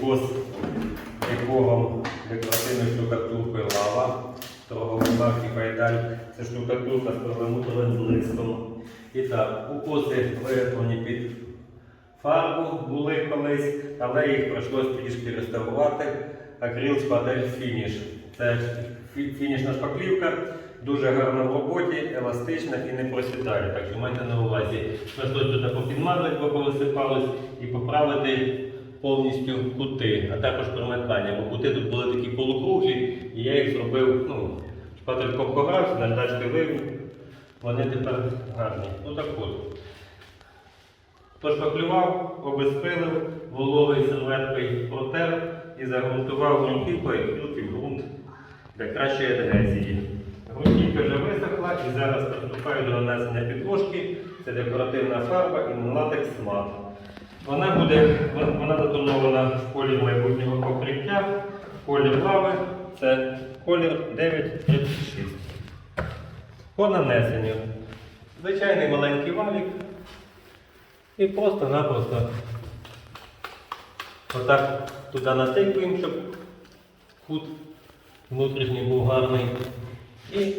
укос декором декоративною штукатуркою лава торгової марки Байдаль. Це штукатурка з перламутровим блиском. І так, укоси виготовлені під фарбу були колись, але їх прийшлось трішки реставрувати. Акрил Спадель Фініш. Це фінішна шпаклівка, дуже гарна в роботі, еластична і не просідає. Так що майте на увазі, прийшлось туди попідмазати, бо повисипалось, і поправити повністю кути, а також примикання. Бо кути тут були такі полукруглі, і я їх зробив ну, шпательком погрався, наждачки вивів. Вони тепер гарні. Ну так от. Пошпаклював, обезпилив, вологою серветкою протер і загрунтував ґрунтівкою як ґрунт для кращої адгезії. Ґрунтівка вже висохла і зараз приступаю до нанесення підложки. Це декоративна фарба і латекс мат. Вона буде вона- затонована в колір майбутнього покриття, колір лави це колір 936. По нанесенню. Звичайний маленький валік. І просто-напросто отак туди натикуємо, щоб кут внутрішній був гарний. І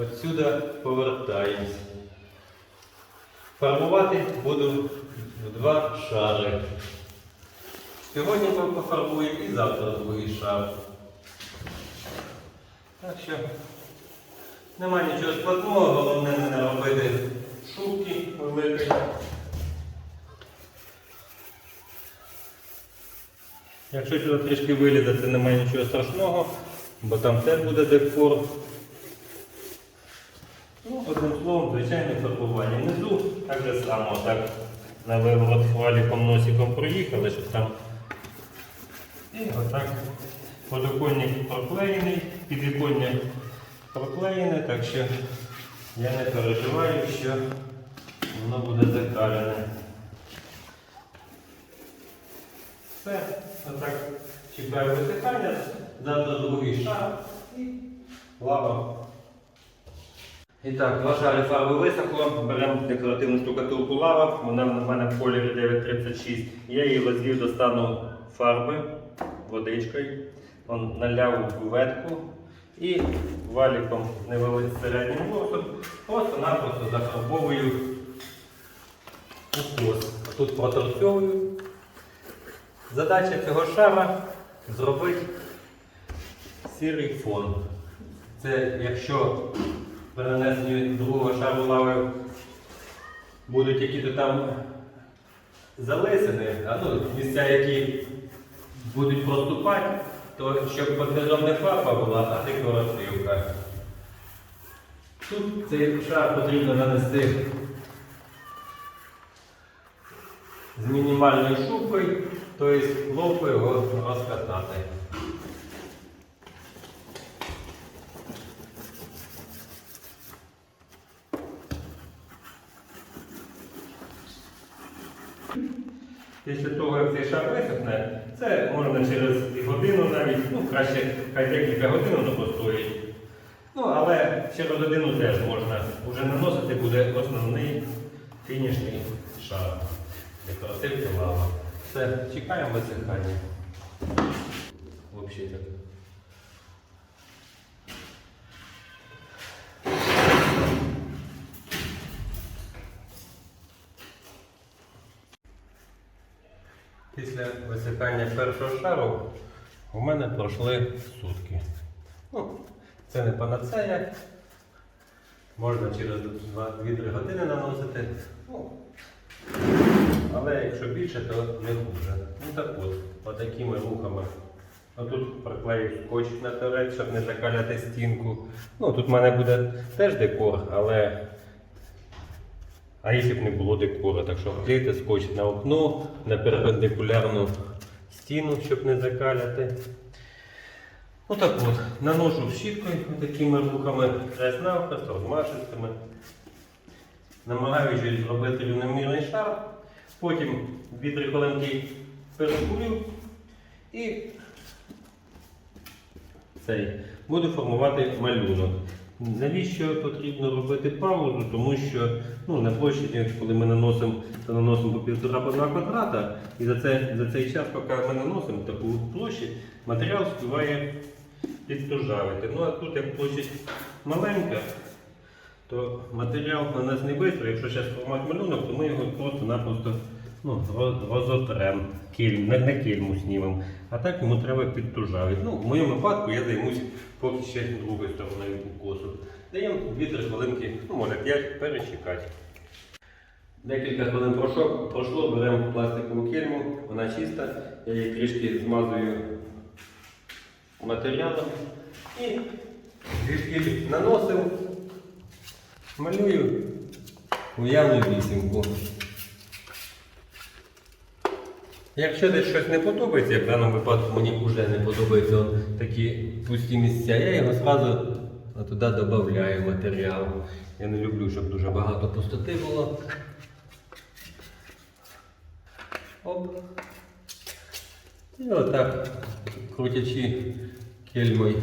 отсюди повертаємось. Фарбувати буду два шари. Сьогодні ми пофарбуємо і завтра другий шар. Так що немає нічого складного, головне не робити шубки великої. Якщо сюди трішки вилізе, це немає нічого страшного, бо там теж буде декор. Ну, одним словом, звичайне фарбування. Внизу так же само, так на виворот валіком носиком проїхали, щоб там. І отак подоконник проклеєний, підвіконня проклеєне, так що я не переживаю, що воно буде закалене. Все, отак чекаю висихання, завтра другий шар і лава. І так, два шари фарби висохло, беремо декоративну штукатурку лава, вона в мене в кольорі 936. Я її розвів до стану фарби водичкою, Он наляв в ветку і валіком невеликим середнім ворсом просто-напросто зафарбовую укос. Тут проторцьовую. Задача цього шара зробити сірий фон. Це якщо при другого шару лави будуть які-то там залисини, а ну, місця, які будуть проступати, то щоб під низом не фарба була, а декоративка. Тут цей шар потрібно нанести з мінімальною шубкою, тобто ловко його розкатати. Після того, як цей шар висохне, це можна через годину навіть, ну краще хай декілька годин воно постоїть. Ну, але через годину теж можна вже наносити буде основний фінішний шар. Декоративна лава. Все, чекаємо висихання. Взагалі так. Після висихання першого шару у мене пройшли сутки. Ну, це не панацея. Можна через 2-3 години наносити. Ну, але якщо більше, то не хуже. Ну так от, отакими рухами. Отут приклею скотч на торець, щоб не закаляти стінку. Ну, тут в мене буде теж декор, але а якщо б не було декору, так що вклеїти скотч на окно, на перпендикулярну стіну, щоб не закаляти. Ну так от, наношу щіткою такими рухами, раз навпис, розмашистими. Намагаюся зробити рівномірний шар. Потім 2-3 хвилинки перекурю і цей, буду формувати малюнок. Навіщо потрібно робити паузу? Тому що ну, на площі, коли ми наносимо, то наносимо по півтора два квадрата, і за, це, за цей час, поки ми наносимо таку площі, матеріал співає підтужавити. Ну а тут як площадь маленька, то матеріал на нас не швидко. Якщо зараз формат малюнок, то ми його просто-напросто ну, розотрем, кіль, не, не кільму знімемо. А так йому треба підтужавити. Ну, в моєму випадку я займусь поки ще другою стороною укосу. Даємо 2-3 хвилинки, ну може 5, перечекати. Декілька хвилин пройшло, пройшло беремо пластикову кельму, вона чиста, я її трішки змазую матеріалом і трішки наносив, малюю уявну вісімку. Якщо десь щось не подобається, як в даному випадку мені вже не подобаються такі пусті місця, я його одразу туди додаю матеріал. Я не люблю, щоб дуже багато пустоти було. Оп. І отак, крутячи кельмою.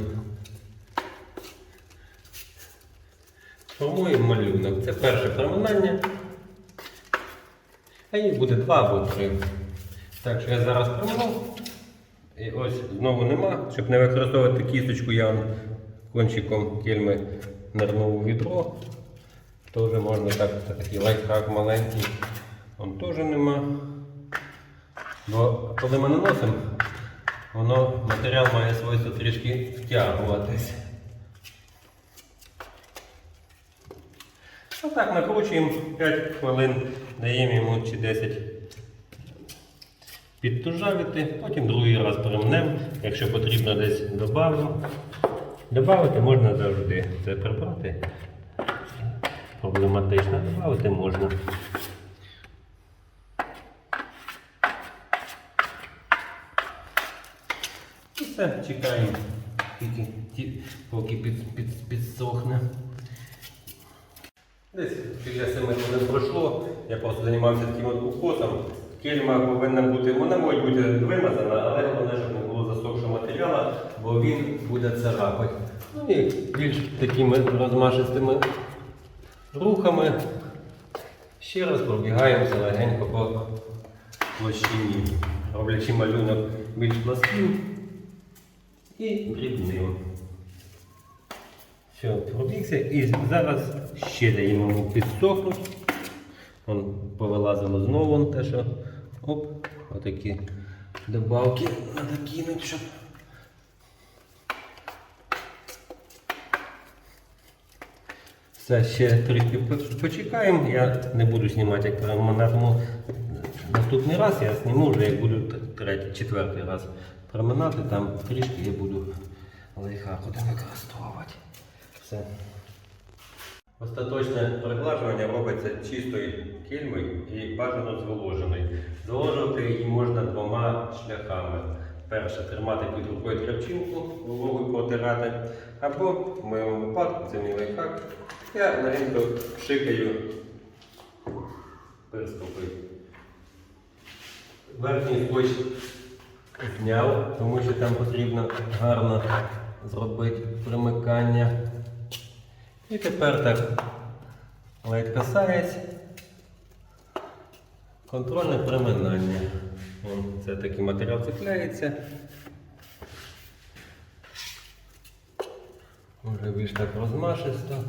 Формуємо малюнок. Це перше проминання. А їх буде два або три. Так що я зараз проминув. І ось знову нема. Щоб не використовувати кісточку, я кончиком нирнув у відро. Теж можна так, це такий лайфхак маленький. Он теж нема. Бо коли ми наносимо, воно матеріал має свойство трішки втягуватись. Отак накручуємо 5 хвилин, даємо йому чи 10 підтужавити, потім другий раз перемнемо, якщо потрібно десь додамо. Добавити можна завжди. Це прибрати проблематично, додати можна. І все, чекаємо, поки під, під, підсохне. Десь після 7 хвилин пройшло, я просто займався таким от укосом. Кельма повинна бути, вона може бути вимазана, але головне, щоб не було засохшого матеріалу, бо він буде царапати. Ну і більш такими розмашистими рухами ще раз пробігаємося легенько по площині, роблячи малюнок більш пласким і дрібним. Все, пробігся і зараз ще даємо підсохнути. Вон повилазило знову те, що оп, отакі добавки треба кинути, щоб. Все, ще трохи почекаємо. Я не буду знімати як проминатиму наступний раз, я зніму вже як буду третій, четвертий раз проминати, там трішки я буду лайфхак один використовувати. Все. Остаточне приглажування робиться чистою кільмою і бажано зволоженою. Зволожувати її можна двома шляхами. Перше, тримати під рукою тряпчинку, вологою протирати. Або в моєму випадку, це мій лайфхак, я легенько пшикаю перстопи. Верхній скотч зняв, тому що там потрібно гарно зробити примикання. І тепер так ледь касається. Контрольне приминання. Це такий матеріал цепляється. Може більш так розмашисто.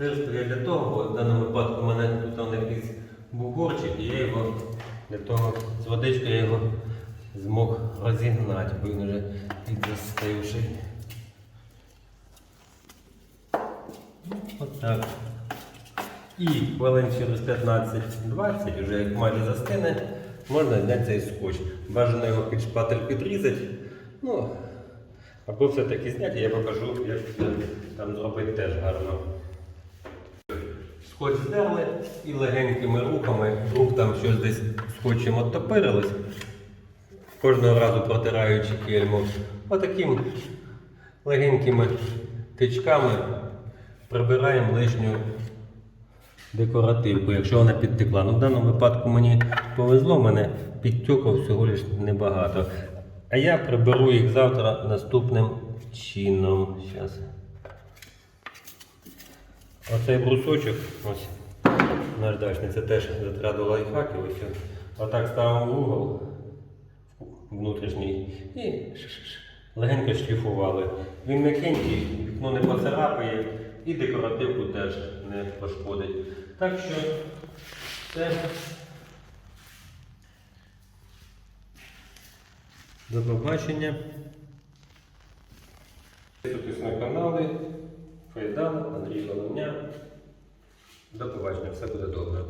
Я для того, бо в даному випадку у мене тут он якийсь бугорчик, і я його для того з водичкою я його змог розігнати, бо він вже підзастивший. Отак. І хвилин через 15-20, вже як майже застине, можна зняти цей скотч. Бажано його під шпатель підрізати. Ну, або все-таки зняти, я покажу, як це там зробити теж гарно. Скотч здерли і легенькими рухами, вдруг там щось десь скотчем оттопирилось, кожного разу протираючи кельму, отаким легенькими тичками прибираємо лишню декоративку, якщо вона підтекла. Ну, в даному випадку мені повезло, в мене підтьоків всього лиш небагато. А я приберу їх завтра наступним чином. Щас. Оцей брусочок, ось наждачний, це теж затряду лайфхаків. Отак ставимо в угол внутрішній і легенько шліфували. Він м'якенький, вікно не поцарапає і декоративку теж не пошкодить. Так що все. До побачення. Підписуйтесь на канали. Файдан, Андрій Головня. До побачення, все буде добре.